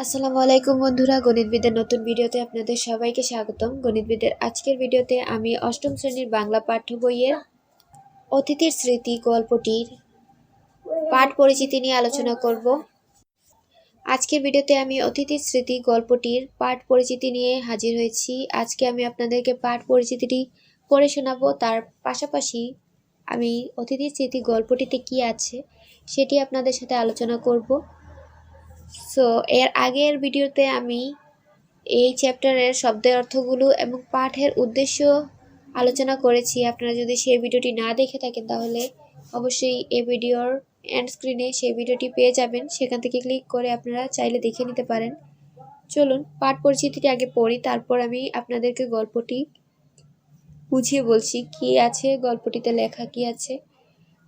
আসসালামু আলাইকুম বন্ধুরা, গণিতবিদের নতুন ভিডিওতে আপনাদের সবাইকে স্বাগতম। গণিতবিদের আজকের ভিডিওতে আমি অষ্টম শ্রেণির বাংলা পাঠ্য বইয়ের অতিথির স্মৃতি গল্পটির পাঠ পরিচিতি নিয়ে আলোচনা করব। আজকের ভিডিওতে আমি অতিথির স্মৃতি গল্পটির পাঠ পরিচিতি নিয়ে হাজির হয়েছি। আজকে আমি আপনাদেরকে পাঠ পরিচিতিটি পড়ে শোনাবো। তার পাশাপাশি আমি অতিথির স্মৃতি গল্পটিতে কি আছে সেটি আপনাদের সাথে আলোচনা করব। সো এর আগের ভিডিওতে আমি এই চ্যাপ্টারের শব্দের অর্থগুলো এবং পাঠের উদ্দেশ্য আলোচনা করেছি। আপনারা যদি সেই ভিডিওটি না দেখে থাকেন, তাহলে অবশ্যই এই ভিডিওর এন্ড স্ক্রিনে সেই ভিডিওটি পেয়ে যাবেন। সেখান থেকে ক্লিক করে আপনারা চাইলে দেখে নিতে পারেন। চলুন, পাঠ পরিচিতিটি আগে পড়ি, তারপর আমি আপনাদেরকে গল্পটি বুঝিয়ে বলছি। কি আছে? গল্পটিতে লেখা কি আছে?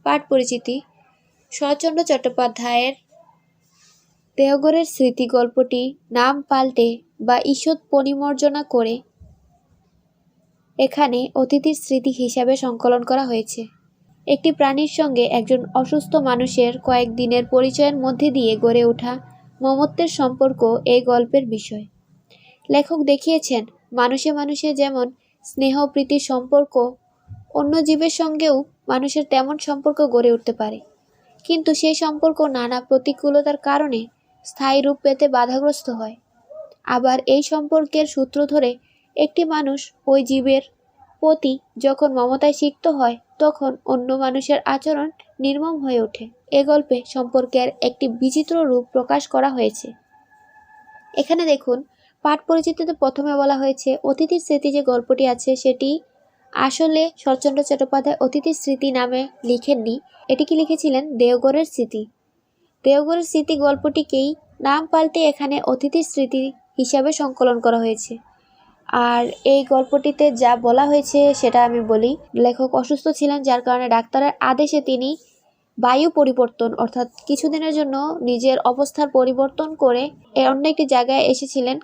পাঠ পরিচিতি, শরৎচন্দ্র চট্টোপাধ্যায়ের দেওঘরের স্মৃতি গল্পটি নাম পাল্টে বা ঈষৎ পরিমার্জনা করে এখানে অতিথির স্মৃতি হিসাবে সংকলন করা হয়েছে। একটি প্রাণীর সঙ্গে একজন অসুস্থ মানুষের কয়েকদিনের পরিচয়ের মধ্যে দিয়ে গড়ে ওঠা মমত্বের সম্পর্ক এই গল্পের বিষয়। লেখক দেখিয়েছেন, মানুষে মানুষে যেমন স্নেহ প্রীতির সম্পর্ক, অন্য জীবের সঙ্গেও মানুষের তেমন সম্পর্ক গড়ে উঠতে পারে। কিন্তু সেই সম্পর্ক নানা প্রতিকূলতার কারণে স্থায়ী রূপ পেতে বাধাগ্রস্ত হয়। আবার এই সম্পর্কের সূত্র ধরে একটি মানুষ ওই জীবের প্রতি যখন মমতায় সিক্ত হয়, তখন অন্য মানুষের আচরণ নির্মম হয়ে ওঠে। এ গল্পে সম্পর্কের একটি বিচিত্র রূপ প্রকাশ করা হয়েছে। এখানে দেখুন, পাঠ পরিচিতিতে প্রথমে বলা হয়েছে, অতিথির স্মৃতি যে গল্পটি আছে, সেটি আসলে শরৎচন্দ্র চট্টোপাধ্যায় অতিথির স্মৃতি নামে লিখেননি। এটিকে লিখেছিলেন? দেওগড়ের স্মৃতি। দেওগড়ের স্মৃতি গল্পটিকেই নাম পাল্টে এখানে অতিথির স্মৃতি হিসাবে সংকলন করা হয়েছে। আর এই গল্পটিতে যা বলা হয়েছে সেটা আমি বলি, লেখক অসুস্থ ছিলেন যার কারণে ডাক্তারের আদেশে তিনি বায়ু পরিবর্তন অর্থাৎ কিছুদিনের জন্য নিজের অবস্থার পরিবর্তন করে অন্য একটি জায়গায় এসেছিলেন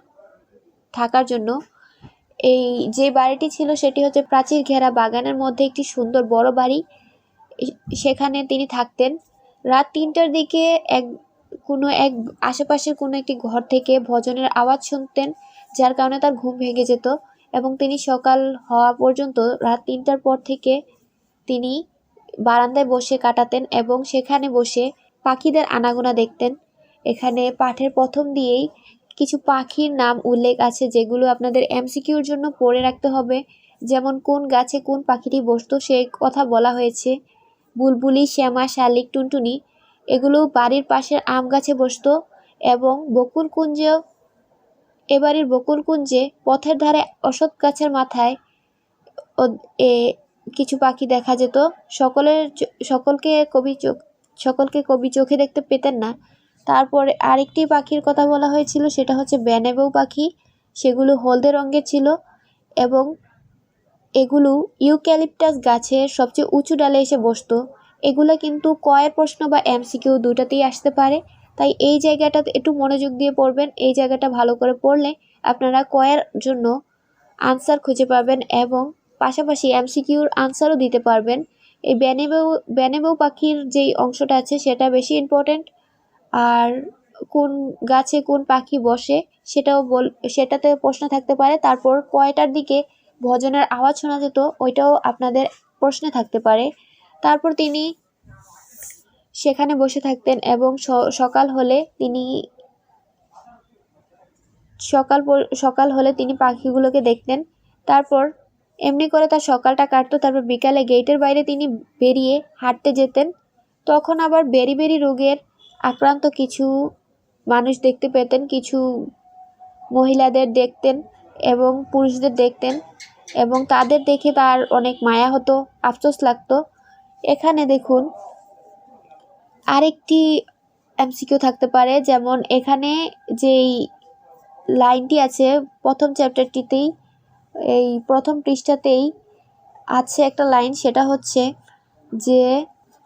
থাকার জন্য। এই যে বাড়িটি ছিল সেটি হচ্ছে প্রাচীর ঘেরা বাগানের মধ্যে একটি সুন্দর বড় বাড়ি। সেখানে তিনি থাকতেন। রাত তিনটার দিকে এক, কোনো এক, আশেপাশের কোনো একটি ঘর থেকে ভজনের আওয়াজ শুনতেন, যার কারণে তার ঘুম ভেঙে যেত এবং তিনি সকাল হওয়া পর্যন্ত রাত তিনটার পর থেকে তিনি বারান্দায় বসে কাটাতেন এবং সেখানে বসে পাখিদের আনাগোনা দেখতেন। এখানে পাঠের প্রথম দিয়েই কিছু পাখির নাম উল্লেখ আছে, যেগুলো আপনাদের এমসিকিউর জন্য পড়ে রাখতে হবে। যেমন, কোন গাছে কোন পাখিটি বসতো সেই কথা বলা হয়েছে। বুলবুলি, শ্যামা, শালিক, টুনটুনি, এগুলো বাড়ির পাশের আম গাছে বসতো এবং বকুল কুঞ্জেও এবাড়ির বকুল কুঞ্জে পথের ধারে অসৎ গাছের মাথায় এ, কিছু পাখি দেখা যেত। সকলের সকলকে কবি চোখ, সকলকে কবি চোখে দেখতে পেতেন না। তারপরে আরেকটি পাখির কথা বলা হয়েছিল, সেটা হচ্ছে ব্যানেবউ পাখি। সেগুলো হলদে রঙের ছিল এবং এগুলো ইউক্যালিপটাস গাছের সবচেয়ে উঁচু ডালে এসে বসতো। এগুলো কিন্তু কয়ের প্রশ্ন বা এমসিকিউ দুটাতেই আসতে পারে। তাই এই জায়গাটা একটু মনোযোগ দিয়ে পড়বেন, এই জায়গাটা ভালো করে পড়লে আপনারা কয়ের জন্য আনসার খুঁজে পাবেন এবং পাশাপাশি এমসিকিউর আনসারও দিতে পারবেন। এই ব্যানেবেউ ব্যানেবেউ পাখির যেই অংশটা আছে সেটা বেশি ইম্পর্ট্যান্ট আর কোন গাছে কোন পাখি বসে সেটাও বল, সেটাতে প্রশ্ন থাকতে পারে। তারপর কয়টার দিকে ভজনের আওয়াজ শোনা যেত, ওইটাও আপনাদের প্রশ্নে থাকতে পারে। তারপর তিনি সেখানে বসে থাকতেন এবং সকাল হলে তিনি সকাল সকাল হলে তিনি পাখিগুলোকে দেখতেন। তারপর এমনি করে তার সকালটা কাটতো, তারপর বিকালে গেটের বাইরে তিনি বেরিয়ে হাঁটতে যেতেন। তখন আবার বেরি বেরি রোগের আক্রান্ত কিছু মানুষ দেখতে পেতেন, কিছু মহিলাদের দেখতেন। এবং পুরুষদের দেখতেন এবং তাদের দেখে তার অনেক মায়া হতো, আফসোস লাগতো। এখানে দেখুন, আরেকটি এমসিকিউ থাকতে পারে, যেমন এখানে যেই লাইনটি আছে প্রথম চ্যাপ্টারটিতেই, এই প্রথম পৃষ্ঠাতেই আছে একটা লাইন, সেটা হচ্ছে যে,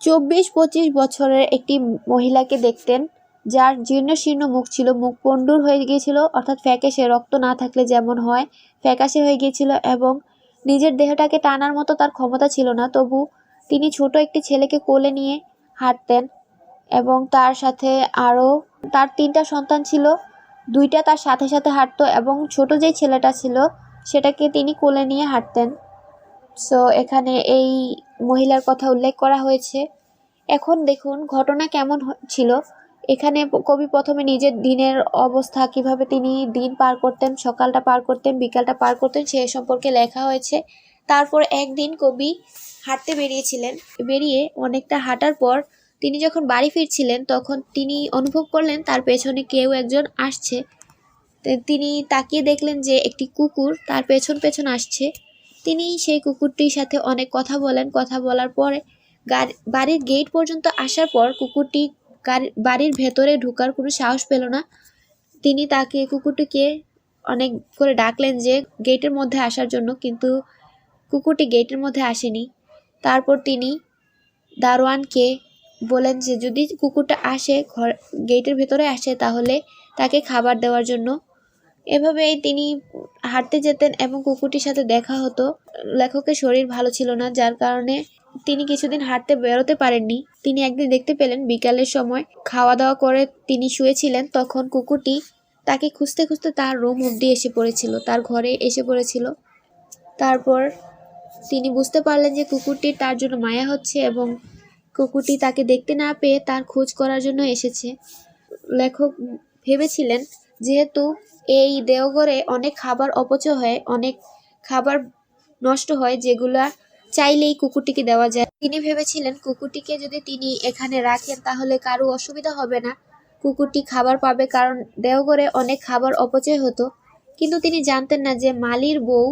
চব্বিশ পঁচিশ বছরের একটি মহিলাকে দেখতেন যার জীর্ণ শীর্ণ মুখ ছিল, মুখ পণ্ডুর হয়ে গিয়েছিল, অর্থাৎ ফ্যাকাশে রক্ত না থাকলে যেমন হয়, ফ্যাকাশে হয়ে গিয়েছিল এবং নিজের দেহটাকে টানার মতো তার ক্ষমতা ছিল না। তবু তিনি ছোট একটি ছেলেকে কোলে নিয়ে হাঁটতেন এবং তার সাথে আরও তার তিনটা সন্তান ছিল, দুইটা তার সাথে সাথে হাঁটতো এবং ছোট যে ছেলেটা ছিল, সেটাকে তিনি কোলে নিয়ে হাঁটতেন। সো এখানে এই মহিলার কথা উল্লেখ করা হয়েছে। এখন দেখুন, ঘটনা কেমন ছিল। এখানে কবি প্রথমে নিজের দিনের অবস্থা, কীভাবে তিনি দিন পার করতেন, সকালটা পার করতেন, বিকালটা পার করতেন, সে সম্পর্কে লেখা হয়েছে। তারপর একদিন কবি হাঁটতে বেরিয়েছিলেন। বেরিয়ে অনেকটা হাঁটার পর তিনি যখন বাড়ি ফিরছিলেন, তখন তিনি অনুভব করলেন তার পেছনে কেউ একজন আসছে। তিনি তাকিয়ে দেখলেন যে একটি কুকুর তার পেছন পেছন আসছে। তিনি সেই কুকুরটির সাথে অনেক কথা বলেন। কথা বলার পরে বাড়ির গেট পর্যন্ত আসার পর কুকুরটি বাড়ির ভেতরে ঢোকার কোনো সাহস পেল না। তিনি তাকে কুকুরটিকে অনেক করে ডাকলেন যে, গেটের মধ্যে আসার জন্য। কিন্তু কুকুরটি গেটের মধ্যে আসেনি। তারপর তিনি দারোয়ানকে বলেন যে, যদি কুকুরটা আসে, ঘর, গেটের ভেতরে আসে, তাহলে তাকে খাবার দেওয়ার জন্য। এভাবেই তিনি হাঁটতে যেতেন এবং কুকুরটির সাথে দেখা হতো। লেখকের শরীর ভালো ছিল না, যার কারণে তিনি কিছুদিন হাঁটতে বেরোতে পারেননি। তিনি একদিন দেখতে পেলেন বিকালের সময় খাওয়া দাওয়া করে তিনি শুয়েছিলেন, তখন কুকুরটি তাকে খুঁজতে খুঁজতে তার রুম অবধি এসে পড়েছিল, তার ঘরে এসে পড়েছিল। তারপর তিনি বুঝতে পারলেন যে কুকুরটির তার জন্য মায়া হচ্ছে এবং কুকুরটি তাকে দেখতে না পেয়ে তার খোঁজ করার জন্য এসেছে। লেখক ভেবেছিলেন, যেহেতু এই দেওঘরে অনেক খাবার অপচয় হয়, অনেক খাবার নষ্ট হয়, যেগুলা চাইলেই কুকুরটিকে দেওয়া যায়। তিনি ভেবেছিলেন, কুকুরটিকে যদি তিনি এখানে রাখেন, তাহলে কারও অসুবিধা হবে না। কুকুরটি খাবার পাবে, কারণ দেওঘরে অনেক খাবার অপচয় হতো। কিন্তু তিনি জানতেন না যে মালির বউ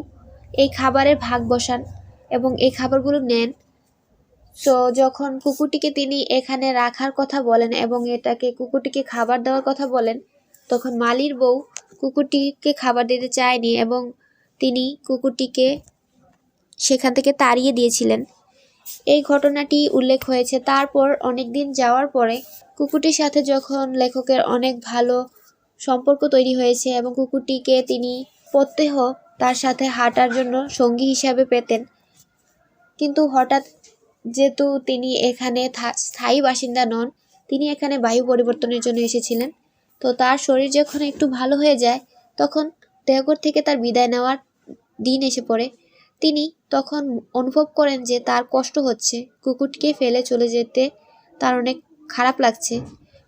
এই খাবারের ভাগ বসান এবং এই খাবারগুলো নেন। তো যখন কুকুরটিকে তিনি এখানে রাখার কথা বলেন এবং এটাকে কুকুরটিকে খাবার দেওয়ার কথা বলেন, তখন মালির বউ কুকুরটিকে খাবার দিতে চায়নি এবং তিনি কুকুরটিকে সেখান থেকে তাড়িয়ে দিয়েছিলেন। এই ঘটনাটি উল্লেখ হয়েছে তারপর অনেক দিন যাওয়ার পরে কুকুরটির সাথে যখন লেখকের অনেক ভালো সম্পর্ক তৈরি হয়েছে এবং কুকুরটিকে তিনি প্রত্যহ তার সাথে হাঁটার জন্য সঙ্গী হিসাবে পেতেন। কিন্তু হঠাৎ যেহেতু তিনি এখানে স্থায়ী বাসিন্দা নন, তিনি এখানে বায়ু পরিবর্তনের জন্য এসেছিলেন। তো তার শরীর যখন একটু ভালো হয়ে যায়, তখন দেহঘর থেকে তার বিদায় নেওয়ার দিন এসে পড়ে। তিনি তখন অনুভব করেন যে তার কষ্ট হচ্ছে। কুকুরটিকে ফেলে চলে যেতে তার অনেক খারাপ লাগছে।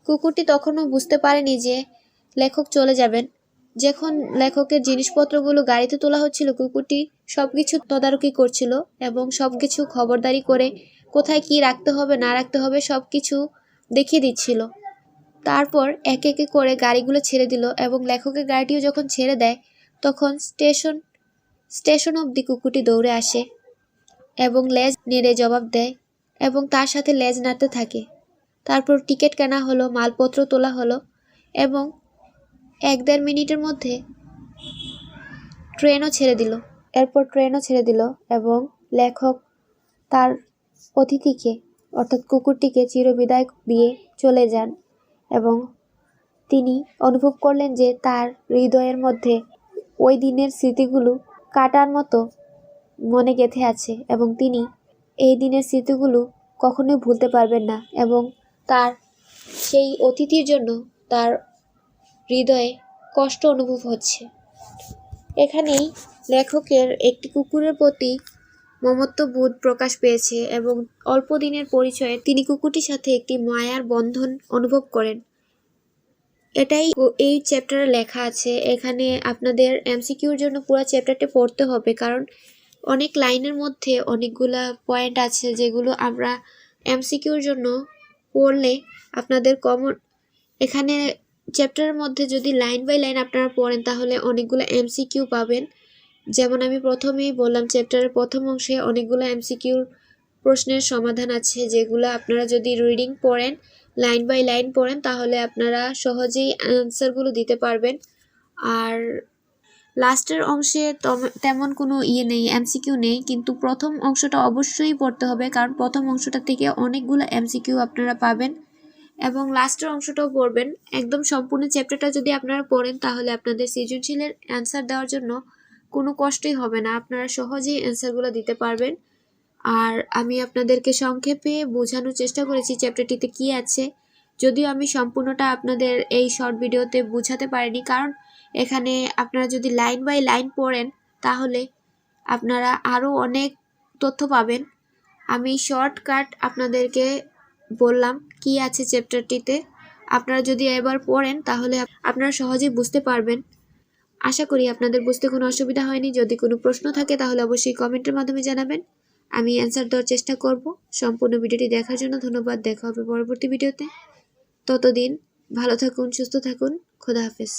কুকুরটি তখনও বুঝতে পারেনি যে লেখক চলে যাবেন। যখন লেখকের জিনিসপত্রগুলো গাড়িতে তোলা হচ্ছিল, কুকুরটি সব কিছু তদারকি করছিল এবং সব কিছু খবরদারি করে কোথায় কি রাখতে হবে, না রাখতে হবে সব কিছু দেখিয়ে দিচ্ছিল। তারপর একে একে করে গাড়িগুলো ছেড়ে দিল এবং লেখকের গাড়িটিও যখন ছেড়ে দেয়, তখন স্টেশন স্টেশন অবধি কুকুরটি দৌড়ে আসে এবং লেজ নেড়ে জবাব দেয় এবং তার সাথে লেজ নাড়তে থাকে। তারপর টিকিট কেনা হলো, মালপত্র তোলা হলো এবং এক দেড় মিনিটের মধ্যে ট্রেনও ছেড়ে দিল। এরপর ট্রেনও ছেড়ে দিল এবং লেখক তার অতিথিকে, অর্থাৎ কুকুরটিকে চিরবিদায় দিয়ে চলে যান এবং তিনি অনুভব করলেন যে তার হৃদয়ের মধ্যে ওই দিনের স্মৃতিগুলো কাটার মতো মনে গেঁথে আছে এবং তিনি এই দিনের স্মৃতিগুলো কখনোই ভুলতে পারবেন না এবং তার সেই অতিথির জন্য তার হৃদয়ে কষ্ট অনুভব হচ্ছে। এখানেই লেখকের একটি কুকুরের প্রতি মমত্ববোধ প্রকাশ পেয়েছে এবং অল্প দিনের পরিচয়ে তিনি কুকুরটির সাথে একটি মায়ার বন্ধন অনুভব করেন। এটাই এই চ্যাপ্টারে লেখা আছে। এখানে আপনাদের এমসিকিউর জন্য পুরো চ্যাপ্টারটি পড়তে হবে, কারণ অনেক লাইনের মধ্যে অনেকগুলা পয়েন্ট আছে যেগুলো আমরা এমসিকিউর জন্য পড়লে আপনাদের কমন এখানে চ্যাপ্টারের মধ্যে যদি লাইন বাই লাইন আপনারা পড়েন, তাহলে অনেকগুলো এমসিকিউ পাবেন। যেমন আমি প্রথমেই বললাম চ্যাপ্টারের প্রথম অংশে অনেকগুলো এমসিকিউর প্রশ্নের সমাধান আছে, যেগুলো আপনারা যদি রিডিং পড়েন লাইন বাই লাইন পড়েন, তাহলে আপনারা সহজেই অ্যান্সারগুলো দিতে পারবেন। আর লাস্টের অংশে তেমন কোনো ইয়ে নেই, এমসিকিউ নেই, কিন্তু প্রথম অংশটা অবশ্যই পড়তে হবে, কারণ প্রথম অংশটা থেকে অনেকগুলো এমসিকিউ আপনারা পাবেন। এবং লাস্টের অংশটাও পড়বেন। একদম সম্পূর্ণ চ্যাপ্টারটা যদি আপনারা পড়েন, তাহলে আপনাদের সৃজনশীলের অ্যান্সার দেওয়ার জন্য কোনো কষ্টই হবে না। আপনারা সহজেই অ্যান্সারগুলো দিতে পারবেন। আর আমি আপনাদেরকে সংক্ষেপে বোঝানোর চেষ্টা করেছি চ্যাপ্টারটিতে কী আছে। যদিও আমি সম্পূর্ণটা আপনাদের এই শর্ট ভিডিওতে বোঝাতে পারিনি, কারণ এখানে আপনারা যদি লাইন বাই লাইন পড়েন, তাহলে আপনারা আরও অনেক তথ্য পাবেন। আমি শর্টকাট আপনাদেরকে বললাম কি আছে চ্যাপ্টারটিতে। আপনারা যদি এবার পড়েন, তাহলে আপনারা সহজেই বুঝতে পারবেন। আশা করি আপনাদের বুঝতে কোনো অসুবিধা হয়নি। যদি কোনো প্রশ্ন থাকে, তাহলে অবশ্যই কমেন্টের মাধ্যমে জানাবেন। আমি অ্যান্সার দেওয়ার চেষ্টা করব। সম্পূর্ণ ভিডিওটি দেখার জন্য ধন্যবাদ। দেখা হবে পরবর্তী ভিডিওতে। ততদিন ভালো থাকুন, সুস্থ থাকুন। খোদা হাফেজ।